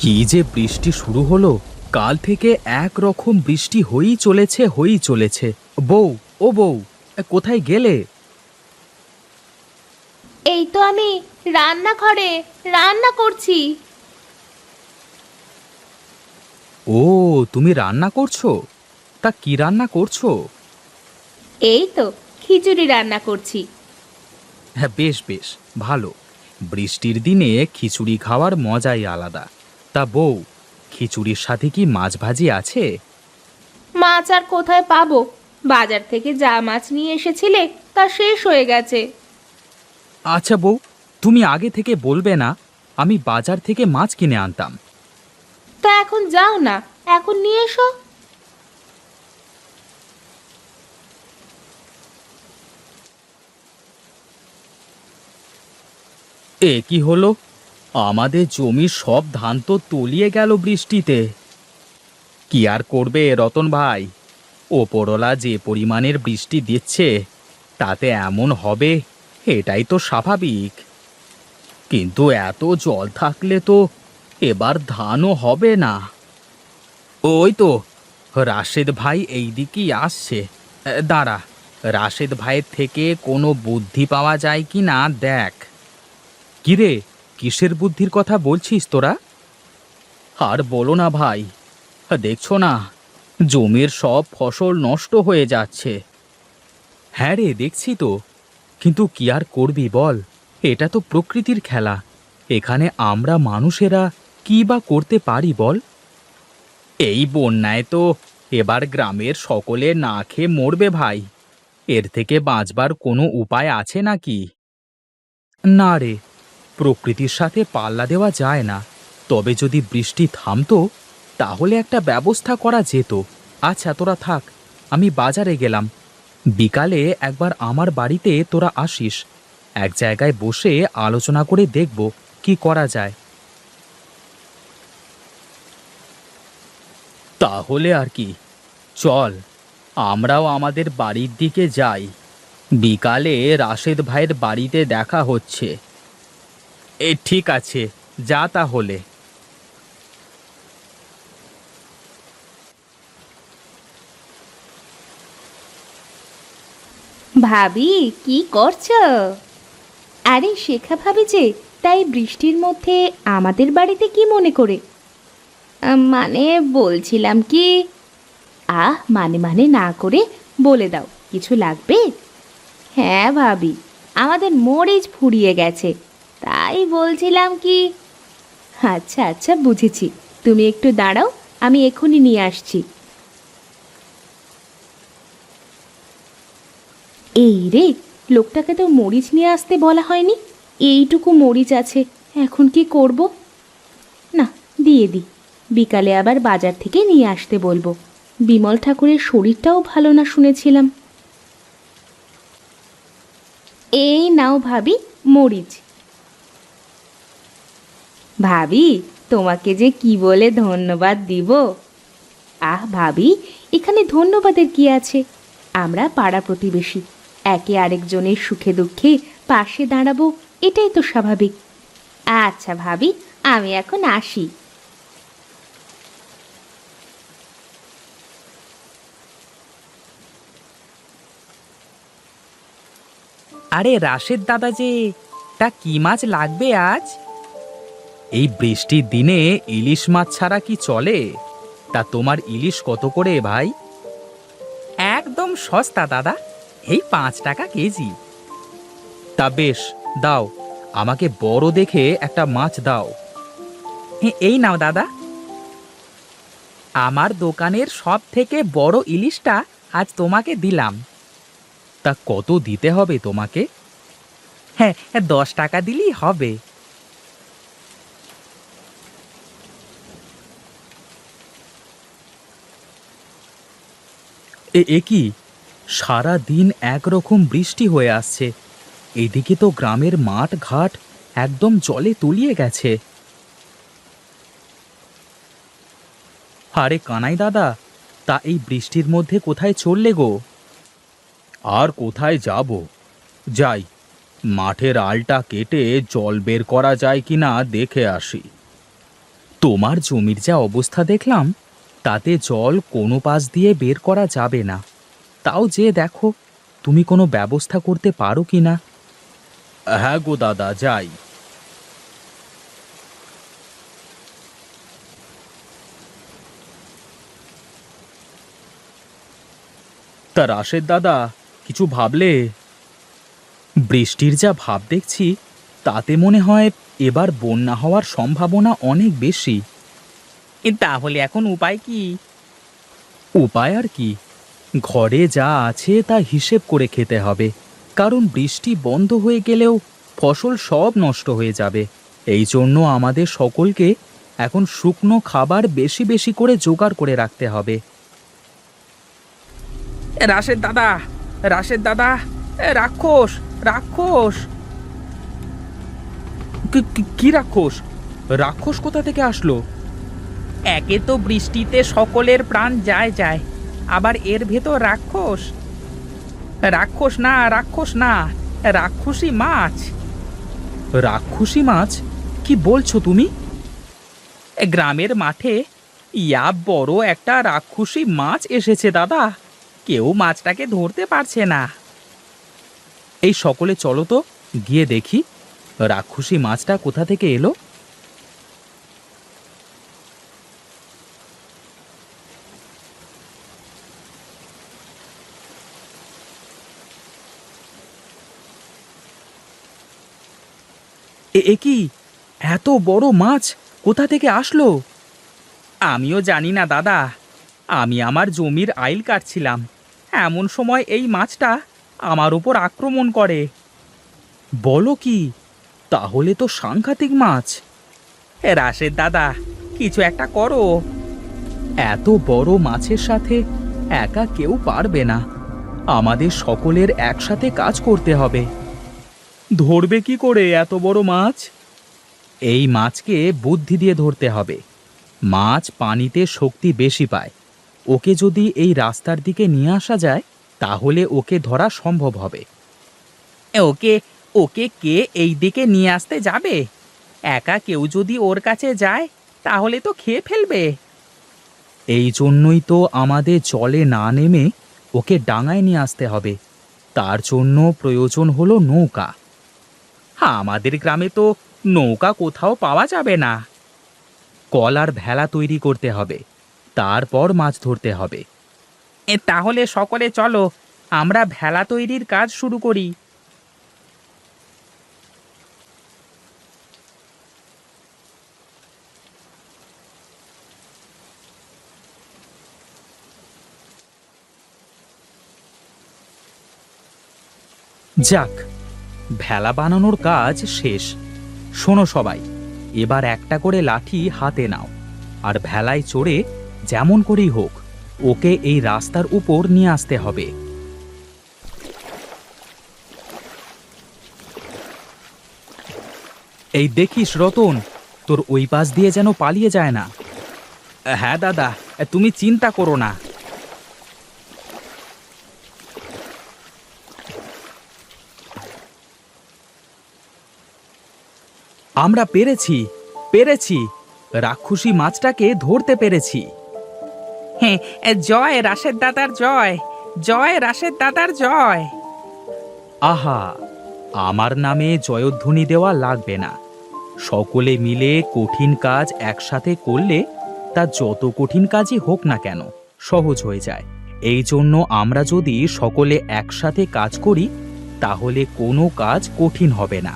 কি যে বৃষ্টি শুরু হলো? কাল থেকে এক রকম বৃষ্টি হয়েই চলেছে হয়েই চলেছে। বউ ও বউ কোথায় গেলে? এই তো আমি রান্নাঘরে রান্না করছি। ও তুমি রান্না করছ? তা কি রান্না করছ? এই তো খিচুড়ি রান্না করছি। হ্যাঁ বেশ বেশ ভালো। বৃষ্টির দিনে খিচুড়ি খাওয়ার মজাই আলাদা। তা বউ খিচুড়ির সাথে কি মাছ ভাজি আছে? মাছ আর কোথায় পাবো? বাজার থেকে যা মাছ নিয়ে এসেছিলে তা শেষ হয়ে গেছে। আচ্ছা বউ তুমি আগে থেকে বলবে না আমি বাজার থেকে মাছ কিনে আনতাম। তা এখন যাও না এখন নিয়ে এসো। এ কি হলো? আমাদের জমির সব ধান তো তলিয়ে গেল বৃষ্টিতে। কি আর করবে রতন ভাই? ওপরলা যে পরিমাণের বৃষ্টি দিচ্ছে, তাতে এমন হবে, এটাই তো স্বাভাবিক। কিন্তু এত জল থাকলে তো এবার ধানও হবে না। ওই তো, রাশেদ ভাই এই দিকেই আসছে দাঁড়া, রাশেদ ভাইয়ের থেকে কোনো বুদ্ধি পাওয়া যায় কি না দেখ। কিরে কিসের বুদ্ধির কথা বলছিস তোরা? আর বলো না ভাই, দেখছ না, জমির সব ফসল নষ্ট হয়ে যাচ্ছে। হ্যাঁ রে, দেখছি তো, কিন্তু কি আর করবি বল? এটা তো প্রকৃতির খেলা, এখানে আমরা মানুষেরা কি বা করতে পারি বল? এই বন্যায় তো এবার গ্রামের সকলে না খেয়ে মরবে ভাই, এর থেকে বাঁচবার কোনো উপায় আছে নাকি? না রে প্রকৃতির সাথে পাল্লা দেওয়া যায় না। তবে যদি বৃষ্টি থামতো, তাহলে একটা ব্যবস্থা করা যেত। আচ্ছা তোরা থাক, আমি বাজারে গেলাম। বিকালে একবার আমার বাড়িতে তোরা আসিস। এক জায়গায় বসে আলোচনা করে দেখব কি করা যায়। তাহলে আর কি। চল, আমরাও আমাদের বাড়ির দিকে যাই। বিকালে রাশেদ ভাইয়ের বাড়িতে দেখা হচ্ছে। এ ঠিক আছে, যা তাহলে। ভাবি, কি করছ? আরে, শেখা ভাবি যে, তাই বৃষ্টির মধ্যে আমাদের বাড়িতে কি মনে করে? মানে বলছিলাম কি, আহ মানে মানে না করে বলে দাও, কিছু লাগবে? হ্যাঁ ভাবি, আমাদের মরিচ ফুরিয়ে গেছে। তাই বলছিলাম কি? আচ্ছা আচ্ছা বুঝেছি। তুমি একটু দাঁড়াও, আমি এক্ষুনি নিয়ে আসছি। এই রে, লোকটাকে তো মরিচ নিয়ে আসতে বলা হয়নি? এইটুকু মরিচ আছে, এখন কি করব? না, দিয়ে দিই বিকালে আবার বাজার থেকে নিয়ে আসতে বলব। বিমল ঠাকুরের শরীরটাও ভালো না শুনেছিলাম। এই নাও ভাবি, মরিচ। ভাবি, তোমাকে যে কি বলে ধন্যবাদ দিব? আহ, ভাবি, এখানে ধন্যবাদের কি আছে? আমরা পাড়া প্রতিবেশী, একে আরেকজনের সুখে দুঃখে পাশে দাঁড়াবো, এটাই তো স্বাভাবিক। আচ্ছা ভাবি, আমি এখন আসি। আরে রাশেদ দাদা যে, তা কি মাছ লাগবে আজ? এই বৃষ্টির দিনে ইলিশ মাছ ছাড়া কি চলে? তা তোমার ইলিশ কত করে ভাই? একদম সস্তা দাদা। এই পাঁচ টাকা কেজি। তা বেশ দাও। আমাকে বড় দেখে একটা মাছ দাও। এই নাও দাদা। আমার দোকানের সব থেকে বড় ইলিশটা আজ তোমাকে দিলাম। তা কত দিতে হবে তোমাকে? হ্যাঁ, দশ টাকা দিলেই হবে। এ এ কি? সারা দিন একরকম বৃষ্টি হয়ে আসছে। এদিকে তো গ্রামের মাঠ ঘাট একদম জলে তলিয়ে গেছে। আরে কানাই দাদা, তা এই বৃষ্টির মধ্যে কোথায় চললে গো? আর কোথায় যাব? যাই, মাঠের আলটা কেটে জল বের করা যায় কিনা দেখে আসি। তোমার জমির যা অবস্থা দেখলাম তাতে জল কোনো পাশ দিয়ে বের করা যাবে না। তাও যে দেখো তুমি কোনো ব্যবস্থা করতে পারো কি না? হ্যাঁ গো দাদা যাই। তা রাশের দাদা কিছু ভাবলে? বৃষ্টির যা ভাব দেখছি তাতে মনে হয় এবার বন্যা হওয়ার সম্ভাবনা অনেক বেশি। তাহলে এখন উপায় কি? উপায় আর কি? ঘরে যা আছে তা হিসেব করে খেতে হবে। কারণ বৃষ্টি বন্ধ হয়ে গেলেও ফসল সব নষ্ট হয়ে যাবে। এই জন্য আমাদের সকলকে এখন শুকনো খাবার বেশি বেশি করে জোগাড় করে রাখতে হবে। রাশেদ দাদা রাশেদ দাদা রাক্ষস রাক্ষস। কি রাক্ষস? রাক্ষস কোথা থেকে আসলো? একে তো বৃষ্টিতে সকলের প্রাণ যায় যায়, আবার এর ভেতর রাক্ষস? রাক্ষস না রাক্ষস না, রাক্ষসী মাছ। রাক্ষসী মাছ? কি বলছো তুমি? গ্রামের মাঠে ইয়া বড় একটা রাক্ষসী মাছ এসেছে দাদা, কেউ মাছটাকে ধরতে পারছে না। এই সকলে চলো তো, গিয়ে দেখি, রাক্ষসী মাছটা কোথা থেকে এলো? এ কি? এত বড় মাছ কোথা থেকে আসলো? আমিও জানি না, দাদা। আমি আমার জমির আইল কাটছিলাম। এমন সময় এই মাছটা আমার উপর আক্রমণ করে। বলো কি? তাহলে তো সাংঘাতিক মাছ। রাশের দাদা, কিছু একটা করো। এত বড় মাছের সাথে একা কেউ পারবে না। আমাদের সকলের একসাথে কাজ করতে হবে। ধরবে কি করে এত বড় মাছ? এই মাছকে বুদ্ধি দিয়ে ধরতে হবে। মাছ পানিতে শক্তি বেশি পায়। ওকে যদি এই রাস্তার দিকে নিয়ে আসা যায়, তাহলে ওকে ধরা সম্ভব হবে। ওকে ওকে কে এই দিকে নিয়ে আসতে যাবে? একা কেউ যদি ওর কাছে যায়, তাহলে তো খেয়ে ফেলবে। এই জন্যই তো আমাদের জলে না নেমে ওকে ডাঙায় নিয়ে আসতে হবে। তার জন্য প্রয়োজন হলো নৌকা। আমাদের গ্রামে তো নৌকা কোথাও পাওয়া যাবে না। কলার ভেলা তৈরি করতে হবে, তারপর মাছ ধরতে হবে। তাহলে সকলে চলো, আমরা ভেলা তৈরির কাজ শুরু করি। যাক ভেলা বানানোর কাজ শেষ। শোনো সবাই, এবার একটা করে লাঠি হাতে নাও, আর ভেলায় চড়ে যেমন করেই হোক, ওকে এই রাস্তার উপর নিয়ে আসতে হবে। এই দেখিস রতন, তোর ওই পাশ দিয়ে যেন পালিয়ে যায় না। হ্যাঁ দাদা, তুমি চিন্তা করো না। আমরা পেরেছি পেরেছি। রাক্ষসী মাছটাকে ধরতে পেরেছি। হ্যাঁ জয় রাশের দাদার জয় জয় রাশের দাদার জয়। আহা আমার নামে জয়ধ্বনি দেওয়া লাগবে না। সকলে মিলে কঠিন কাজ একসাথে করলে তা যত কঠিন কাজই হোক না কেন সহজ হয়ে যায়। এই জন্য আমরা যদি সকলে একসাথে কাজ করি তাহলে কোনো কাজ কঠিন হবে না।